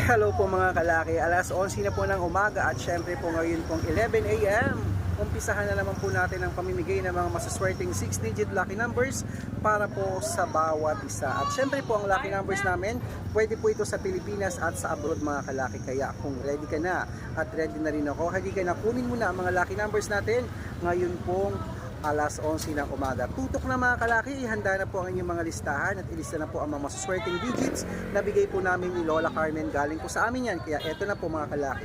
Hello po mga kalaki, alas 11 na po ng umaga at syempre po ngayon pong 11 a.m. Umpisahan na naman po natin ang pamimigay ng mga masaswerteng 6-digit lucky numbers para po sa bawat isa. At syempre po ang lucky numbers namin, pwede po ito sa Pilipinas at sa abroad mga kalaki. Kaya kung ready ka na at ready na rin ako, hali ka na kunin mo na ang mga lucky numbers natin ngayon pong alas 11 ng umaga. Tutok na mga kalaki, ihanda na po ang inyong mga listahan at ilista na po ang mga masaswerteng digits na bigay po namin ni Lola Carmen. Galing po sa amin yan, kaya eto na po mga kalaki.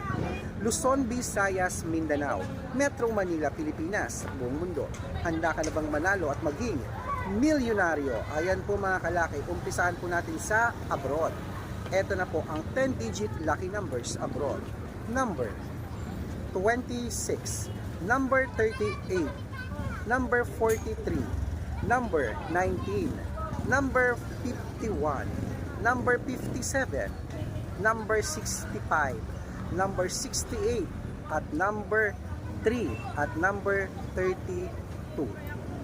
Luzon, Visayas, Mindanao, Metro Manila, Pilipinas, buong mundo. Handa ka na bang manalo at maging milyonaryo? Ayan po mga kalaki, umpisahan po natin sa abroad. Eto na po ang 10-digit lucky numbers abroad. Number 26, number 38, number 43, number 19, number 51, number 57, number 65, number 68, at number 3, at number 32.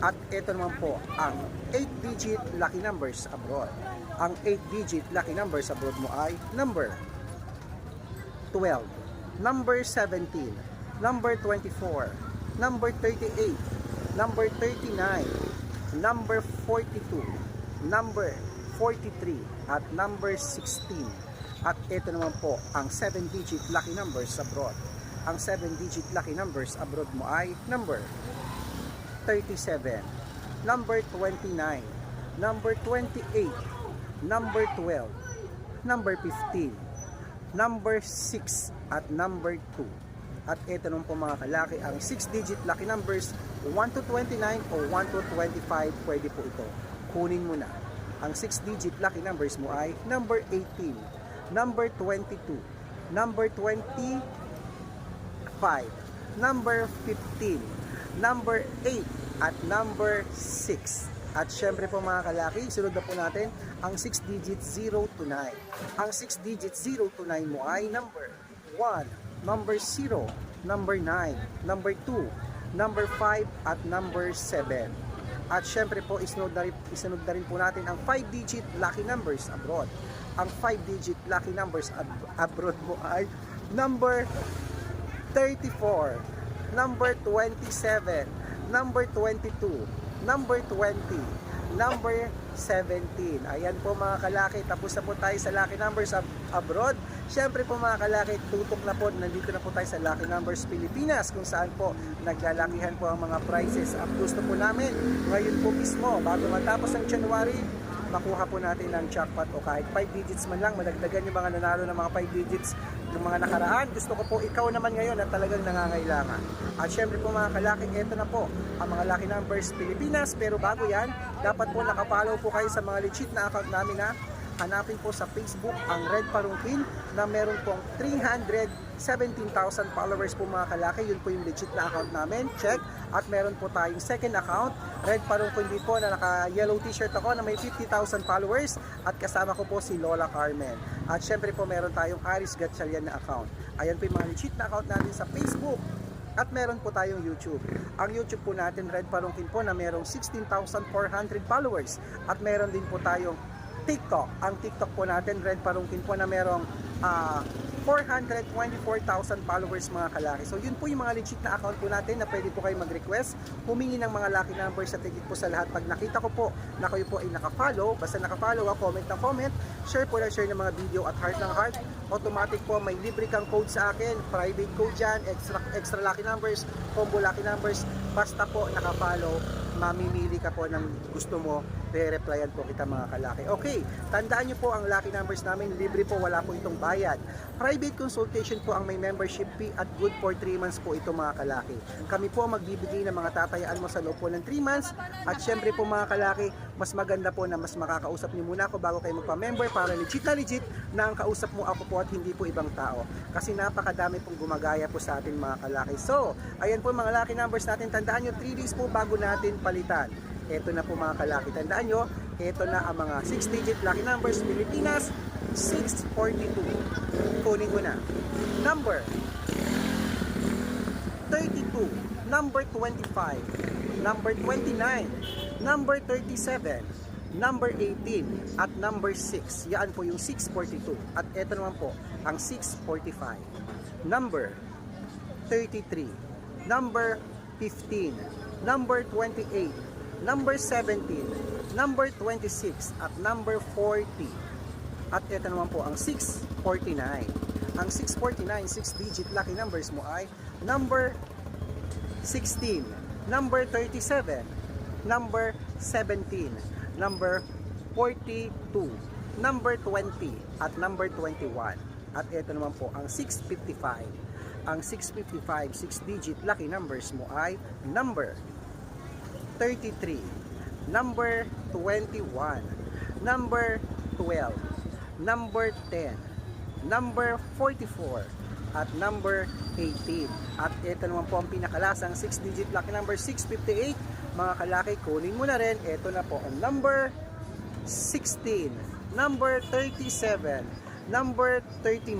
At ito naman po ang 8-digit lucky numbers abroad. Ang 8-digit lucky numbers abroad mo ay number 12, number 17, number 24, number 38, number 39, number 42, number 43, at number 16. At ito naman po ang 7-digit lucky numbers abroad. Ang 7-digit lucky numbers abroad mo ay number 37, number 29, number 28, number 12, number 15, number 6, at number 2. At ito naman po mga kalaki, ang 6-digit lucky numbers 1 to 29 o 1 to 25, pwede po ito. Kunin mo na. Ang 6-digit lucky numbers mo ay number 18, number 22, number 25, number 15, number 8, at number 6. At syempre po mga kalaki, sunod na po natin ang 6 digit 0 to 9. Ang 6 digit 0 to 9 mo ay number 1, number 0, number 9, number 2, number 5, at number 7. At syempre po, isunod na rin, isunod na rin po natin ang 5 digit lucky numbers abroad. Ang 5 digit lucky numbers ab- abroad mo ay number 34, number 27, number 22, number 20, number 17. Ayan po mga kalaki, tapos na po tayo sa lucky numbers ab- abroad. Siyempre po mga kalaki, tutok na po, nandito na po tayo sa lucky numbers Pilipinas kung saan po naglalakihan po ang mga prizes. Ang gusto po namin ngayon po mismo, bago matapos ang January, makuha po natin ng jackpot o kahit 5 digits man lang, madagdagan yung mga nanalo ng mga 5 digits ng mga nakaraan. Gusto ko po ikaw naman ngayon na talagang nangangailangan. At syempre po mga kalaki, ito na po ang mga lucky numbers Pilipinas. Pero bago yan, dapat po nakapollow po kayo sa mga legit na account namin na hanapin po sa Facebook ang Red Parungkin na meron pong 317,000 followers po mga kalaki. Yun po yung legit na account namin. Check. At meron po tayong second account, Red Parungkin din po na naka-yellow t-shirt ako na may 50,000 followers at kasama ko po si Lola Carmen. At syempre po meron tayong Aris Gatchalian na account. Ayan po yung mga legit na account natin sa Facebook. At meron po tayong YouTube. Ang YouTube po natin, Red Parungkin po, na merong 16,400 followers. At meron din po tayong TikTok. Ang TikTok po natin, Red Parungkin po, na merong ah, 424,000 followers mga kalaki. So yun po yung mga legit na account po natin na pwede po kayo mag-request, humingi ng mga lucky numbers at tigit po sa lahat. Pag nakita ko po na kayo po ay naka-follow, basta naka-follow, ah, comment ng comment, share po na share ng mga video at heart ng heart, automatic po may libre kang code sa akin, private code dyan, extra, extra lucky numbers, combo lucky numbers, basta po naka-follow, mamimili ka po ng gusto mo, re-replyan po kita mga kalaki. Okay, tandaan nyo po ang lucky numbers namin, libre po, wala po itong bayad. Private consultation po ang may membership fee at good for 3 months po ito mga kalaki. Kami po ang magbibigay ng mga tatayaan mo sa loob po ng 3 months at syempre po mga kalaki, mas maganda po na mas makakausap nyo muna ako bago kayo magpa-member para legit na legit na ang kausap mo ako po at hindi po ibang tao. Kasi napakadami pong gumagaya po sa atin mga kalaki. So, ayan po mga lucky numbers natin. Tandaan nyo, 3 days po bago natin palitan. Ito na po mga kalaki. Tandaan nyo, ito na ang mga 6-digit lucky numbers Pilipinas 642. Kunin ko na. Number 32, number 25, number 29, number 37, number 18 at number 6. Yan po yung 642. At ito naman po ang 645. Number 33, number 15, number 28, number 17, number 26, at number 40. At ito naman po ang 649. Ang 649, 6-digit lucky numbers mo ay number 16, number 37, number 17, number 42, number 20, at number 21. At ito naman po ang 655. Ang 655, 6-digit lucky numbers mo ay number 33, number 21, number 12, number 10, number 44, at number 18. At ito naman po ang pinakalasang 6-digit lucky number 658. Mga kalaki, kunin mo na rin. Ito na po ang number 16, number 37, number 39,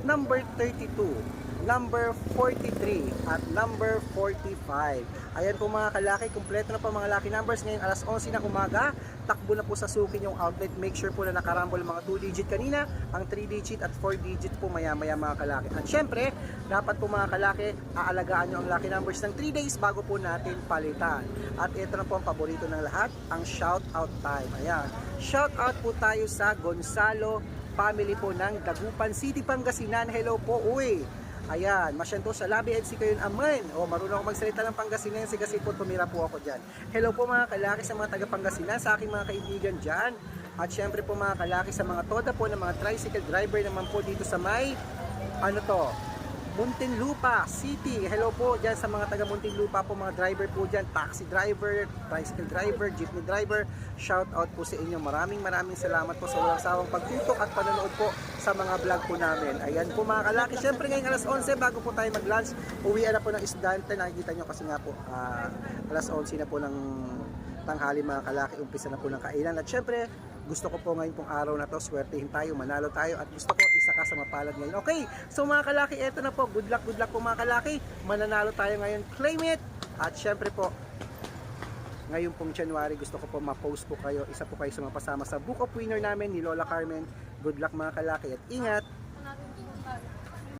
number 32, number 43, at number 45. Ayan po mga kalaki, kumpleto na po mga lucky numbers ngayong alas 11 ng umaga. Takbo na po sa sukin yung outlet. Make sure po na nakarambol mga 2 digit kanina, ang 3 digit at 4 digit po maya maya mga kalaki. At syempre, dapat po mga kalaki, aalagaan nyo ang lucky numbers ng 3 days bago po natin palitan. At ito na po ang paborito ng lahat, ang shout out time. Ayan. Shout out po tayo sa Gonzalo family po ng Dagupan City, Pangasinan. Hello po, uy! Ayan, masyento sa labi at si kayo aman. O, marunong ako magsalita ng Pangasinense kasi po tumira po ako dyan. Hello po mga kalaki sa mga taga Pangasinan, sa aking mga kaibigan dyan. At syempre po mga kalaki sa mga toda po ng mga tricycle driver naman po dito sa may, ano to, Muntinlupa City. Hello po dyan sa mga taga Muntinlupa po, mga driver po dyan, taxi driver, tricycle driver, jeepney driver. Shout out po sa inyo. Maraming maraming salamat po sa walang sawang pagtutok at panonood po sa mga vlog po namin. Ayan po mga kalaki. Siyempre ngayong alas 11 bago po tayo mag-lunch, uwian na po ng isdante. Nakikita nyo kasi nga po, ah, alas 11 na po ng tanghali mga kalaki, umpisa na po ng kainan. At syempre, gusto ko po ngayon pong araw na to, swertihin tayo, manalo tayo, at gusto ko isa ka sa mapalad ngayon. Okay, so mga kalaki, eto na po, good luck, good luck po mga kalaki, mananalo tayo ngayon, claim it! At syempre po, ngayon pong January, gusto ko po ma-post po kayo, isa po kayo sa mga pasama sa Book of Winner namin ni Lola Carmen. Good luck mga kalaki at ingat!